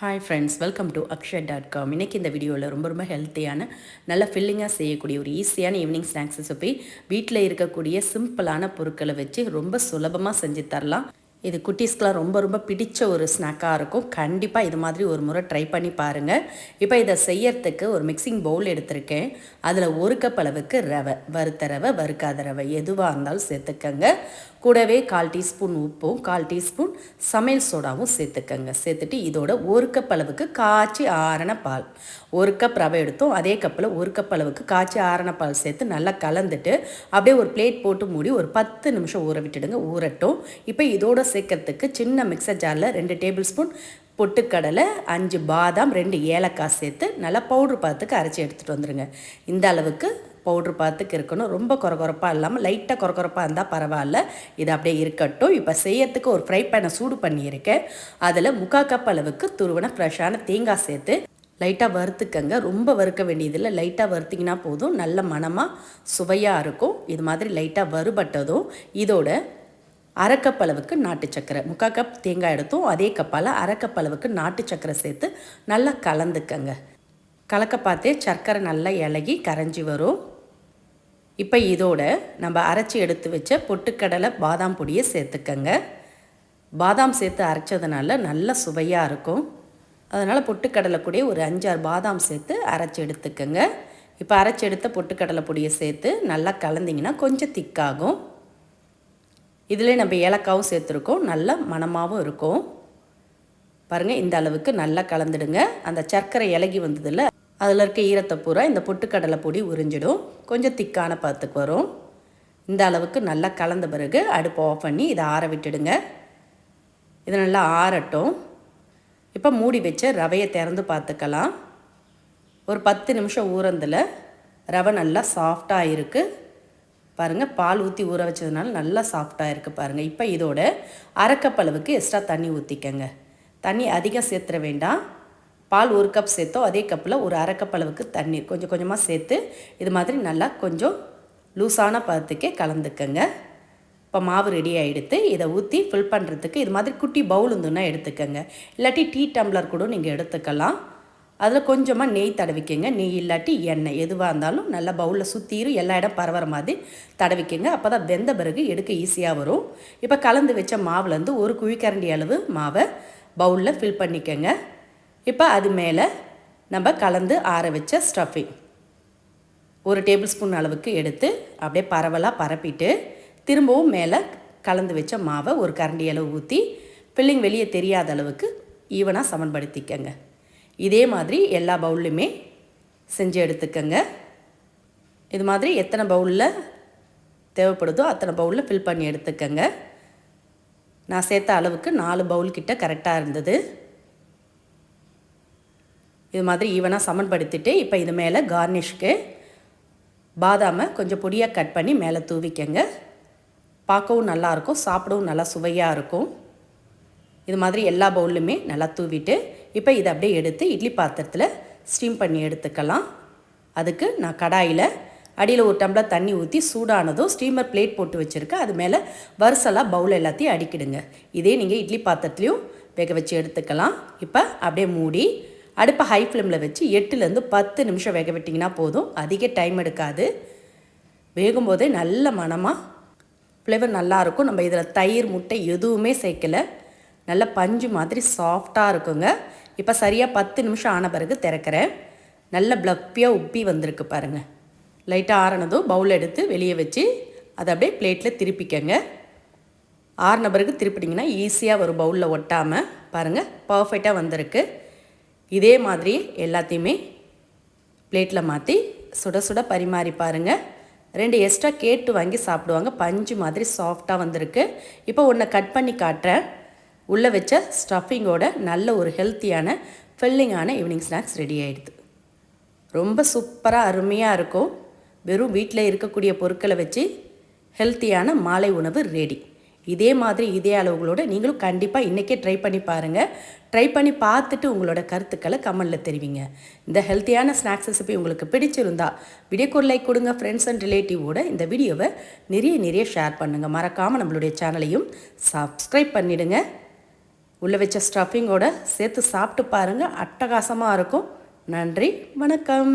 Hi friends welcome to Akshar dot com இன்றைக்கி இந்த வீடியோவில் ரொம்ப ரொம்ப ஹெல்த்தியான நல்ல ஃபில்லிங்காக செய்யக்கூடிய ஒரு ஈஸியான ஈவினிங் ஸ்நாக்ஸ் ரெசிபி வீட்டில் இருக்கக்கூடிய சிம்பிளான பொருட்களை வச்சு ரொம்ப சுலபமாக செஞ்சு தரலாம். இது குட்டீஸ்க்கெலாம் ரொம்ப ரொம்ப பிடிச்ச ஒரு ஸ்நாக்காக இருக்கும். கண்டிப்பாக இது மாதிரி ஒரு முறை ட்ரை பண்ணி பாருங்கள் இப்போ இதை செய்யறதுக்கு ஒரு மிக்சிங் பவுல் எடுத்திருக்கேன். அதில் ஒரு கப் அளவுக்கு ரவை வறுத்த ரவை வறுக்காத ரவை எதுவாக இருந்தாலும் சேர்த்துக்கங்க. கூடவே கால் டீஸ்பூன் உப்பும் கால் டீஸ்பூன் சமையல் சோடாவும் சேர்த்துக்கங்க. சேர்த்துட்டு இதோட ஒரு கப் அளவுக்கு காய்ச்சி ஆறின பால். ஒரு கப் ரவை எடுத்தோம் அதே கப்பில் ஒரு கப் அளவுக்கு காய்ச்சி ஆறின பால் சேர்த்து நல்லா கலந்துட்டு அப்படியே ஒரு பிளேட் போட்டு மூடி ஒரு பத்து நிமிஷம் ஊற விட்டுடுங்க. ஊறட்டும். இப்போ இதோட சேர்க்கறதுக்கு சின்ன மிக்சர் ஜாரில் ரெண்டு டேபிள் ஸ்பூன் பொட்டுக்கடலை அஞ்சு பாதாம் ரெண்டு ஏலக்காய் சேர்த்து நல்லா பவுட்ரு பார்த்துக்கு அரைச்சி எடுத்துகிட்டு வந்துடுங்க இந்த அளவுக்கு பவுட்ரு பார்த்துக்கு இருக்கணும். ரொம்ப குறகுறப்பாக இல்லாமல் லைட்டாக குறகுறப்பாக இருந்தால் பரவாயில்ல. இது அப்படியே இருக்கட்டும். இப்போ செய்யறதுக்கு ஒரு ஃப்ரை பேனை சூடு பண்ணியிருக்கேன். அதில் முக்கால் கப் அளவுக்கு துருவன ஃப்ரெஷ்ஷான தேங்காய் சேர்த்து லைட்டாக வறுத்துக்கங்க. ரொம்ப வறுக்க வேண்டியதில்லை. லைட்டாக வறுத்திங்கன்னா போதும். நல்ல மனமாக சுவையாக இருக்கும். இது மாதிரி லைட்டாக வறுபட்டதும் இதோட அரை கப் அளவுக்கு நாட்டு சக்கரை முக்கால் கப் தேங்காய் எடுத்தோம். அதே கப்பால் அரை கப் அளவுக்கு நாட்டு சக்கரை சேர்த்து நல்லா கலந்துக்கங்க. கலக்க பார்த்தே சர்க்கரை நல்லா இலகி கரைஞ்சி வரும். இப்போ இதோட நம்ம அரைச்சி எடுத்து வச்ச பொட்டுக்கடலை பாதாம் பொடியை சேர்த்துக்கங்க. பாதாம் சேர்த்து அரைச்சதுனால நல்ல சுவையாக இருக்கும். அதனால் பொட்டுக்கடலை கூட ஒரு அஞ்சாறு பாதாம் சேர்த்து அரைச்சி எடுத்துக்கங்க. இப்போ அரைச்சி எடுத்த பொட்டுக்கடலை பொடியை சேர்த்து நல்லா கலந்திங்கன்னா கொஞ்சம் திக்காகும். இதுலேயே நம்ம ஏலக்காவும் சேர்த்துருக்கோம். நல்ல மணமாகவும் இருக்கும். பாருங்கள் இந்த அளவுக்கு நல்லா கலந்துடுங்க. அந்த சர்க்கரை இலகி வந்ததில் அதில் இருக்க ஈரத்தை பூரா இந்த பொட்டுக்கடலை பொடி உறிஞ்சிடும். கொஞ்சம் திக்கான பார்த்துக்கு வரும். இந்த அளவுக்கு நல்லா கலந்த பிறகு அடுப்பை ஆஃப் பண்ணி இதை ஆற விட்டுடுங்க. இது நல்லா ஆறட்டும். இப்போ மூடி வச்ச ரவையை திறந்து பார்த்துக்கலாம் ஒரு பத்து நிமிஷம் ஊறந்தில் ரவை நல்லா சாஃப்டாக இருக்குது பாருங்கள் பால் ஊற்றி ஊற வச்சதுனால நல்லா சாஃப்டாக இருக்குது பாருங்கள் இப்போ இதோட அரைக்கப்பளவுக்கு எக்ஸ்ட்ரா தண்ணி ஊற்றிக்கங்க தண்ணி அதிகம் சேர்த்துற வேண்டாம். பால் ஒரு கப் சேர்த்தோ அதே கப்பில் ஒரு அரை கப் அளவுக்கு தண்ணீர். கொஞ்சம் கொஞ்சமாக சேர்த்து இது மாதிரி நல்லா கொஞ்சம் லூஸான பதத்துக்கே கலந்துக்கங்க. இப்போ மாவு ரெடி ஆகிடுத்து இதை ஊற்றி ஃபில் பண்ணுறதுக்கு இது மாதிரி குட்டி பவுல் இருந்துன்னா எடுத்துக்கோங்க. இல்லாட்டி டீ டம்ளர் கூட நீங்கள் எடுத்துக்கலாம். அதில் கொஞ்சமாக நெய் தடவிக்கங்க. நெய் இல்லாட்டி எண்ணெய். எதுவாக இருந்தாலும் நல்லா பவுலில் சுற்றிரும் எல்லா இடம் பரவற மாதிரி தடவிக்கங்க. அப்போ தான் வெந்த பிறகு எடுக்க ஈஸியாக வரும். இப்போ கலந்து வச்ச மாவுலேருந்து ஒரு குழிக்கரண்டி அளவு மாவை பவுலில் ஃபில் பண்ணிக்கங்க. இப்போ அது மேலே நம்ம கலந்து ஆற வச்ச ஸ்டஃபிங் ஒரு டேபிள் ஸ்பூன் அளவுக்கு எடுத்து அப்படியே பரவலாக பரப்பிட்டு திரும்பவும் மேலே கலந்து வச்ச மாவை ஒரு கரண்டி அளவு ஊற்றி ஃபில்லிங் வெளியே தெரியாத அளவுக்கு ஈவனாக சமன்படுத்திக்கங்க. இதே மாதிரி எல்லா பவுல்லையுமே செஞ்சு எடுத்துக்கங்க. இது மாதிரி எத்தனை பவுலில் தேவைப்படுதோ அத்தனை பவுலில் ஃபில் பண்ணி எடுத்துக்கங்க. நான் சேர்த்த அளவுக்கு நாலு பவுல்கிட்ட கரெக்டாக இருந்தது. இது மாதிரி ஈவனாக சமன்படுத்திட்டு இப்போ இது மேலே கார்னிஷ்க்கு பாதாமை கொஞ்சம் பொடியாக கட் பண்ணி மேலே தூவிக்கங்க. பார்க்கவும் நல்லாயிருக்கும் சாப்பிடவும் நல்லா சுவையாக இருக்கும். இது மாதிரி எல்லா பவுல்லுமே நல்லா தூவிட்டு இப்போ இதை அப்படியே எடுத்து இட்லி பாத்திரத்தில் ஸ்டீம் பண்ணி எடுத்துக்கலாம். அதுக்கு நான் கடாயில் அடியில் ஒரு டம்ளர் தண்ணி ஊற்றி சூடானதும் ஸ்டீமர் பிளேட் போட்டு வச்சுருக்கேன் அது மேலே வரிசலாக பவுல் எல்லாத்தையும் அடிக்கிடுங்க. இதே நீங்கள் இட்லி பாத்திரத்துலையும் வேக வச்சு எடுத்துக்கலாம். இப்போ அப்படியே மூடி அடுப்பை ஹை ஃப்ளேமில் வச்சு எட்டுலேருந்து பத்து நிமிஷம் வேக விட்டிங்கன்னா போதும். அதிக டைம் எடுக்காது. வேகும்போதே நல்ல மணமாக ஃப்ளேவர் நல்லாயிருக்கும் நம்ம இதில் தயிர் முட்டை எதுவுமே சேர்க்கலை. நல்ல பஞ்சு மாதிரி சாஃப்டாக இருக்குங்க. இப்போ சரியாக பத்து நிமிஷம் ஆன பிறகு திறக்கிறேன். நல்ல ப்ளப்பியாக உப்பி வந்திருக்கு பாருங்கள் லைட்டாக ஆறினதும் பவுல் எடுத்து வெளியே வச்சு அதை அப்படியே பிளேட்டில் திருப்பிக்கங்க. ஆறின பிறகு திருப்பிட்டிங்கன்னா ஈஸியாக ஒரு பவுலில் ஒட்டாமல் பாருங்கள் பர்ஃபெக்டாக வந்திருக்கு. இதே மாதிரி எல்லாத்தையுமே பிளேட்டில் மாற்றி சுட சுட பரிமாறி பாருங்கள் ரெண்டு எக்ஸ்ட்ரா கேட்டு வாங்கி சாப்பிடுவாங்க. பஞ்சு மாதிரி சாஃப்டாக வந்திருக்கு. இப்போ ஒன்றை கட் பண்ணி காட்டுறேன். உள்ளே வச்ச ஸ்டஃபிங்கோட நல்ல ஒரு ஹெல்த்தியான ஃபில்லிங்கான ஈவினிங் ஸ்நாக்ஸ் ரெடி ஆகிடுது ரொம்ப சூப்பராக அருமையாக இருக்கும். வெறும் வீட்டில் இருக்கக்கூடிய பொருட்களை வச்சு ஹெல்த்தியான மாலை உணவு ரெடி இதே மாதிரி இதே அளவுகளோட நீங்களும் கண்டிப்பாக இன்றைக்கே ட்ரை பண்ணி பாருங்கள் ட்ரை பண்ணி பார்த்துட்டு உங்களோட கருத்துக்களை கமெண்டில் தெரிவிங்க. இந்த ஹெல்த்தியான ஸ்நாக்ஸ் ரெசிபி உங்களுக்கு பிடிச்சிருந்தா வீடியோக்கு ஒரு லைக் கொடுங்க ஃப்ரெண்ட்ஸ் அண்ட் ரிலேட்டிவோட இந்த வீடியோவை நிறைய நிறைய ஷேர் பண்ணுங்கள் மறக்காமல் நம்மளுடைய சேனலையும் சப்ஸ்கிரைப் பண்ணிவிடுங்க உள்ளே வச்ச ஸ்டஃபிங்கோட சேர்த்து சாப்பிட்டு பாருங்கள் அட்டகாசமாக இருக்கும். நன்றி வணக்கம்.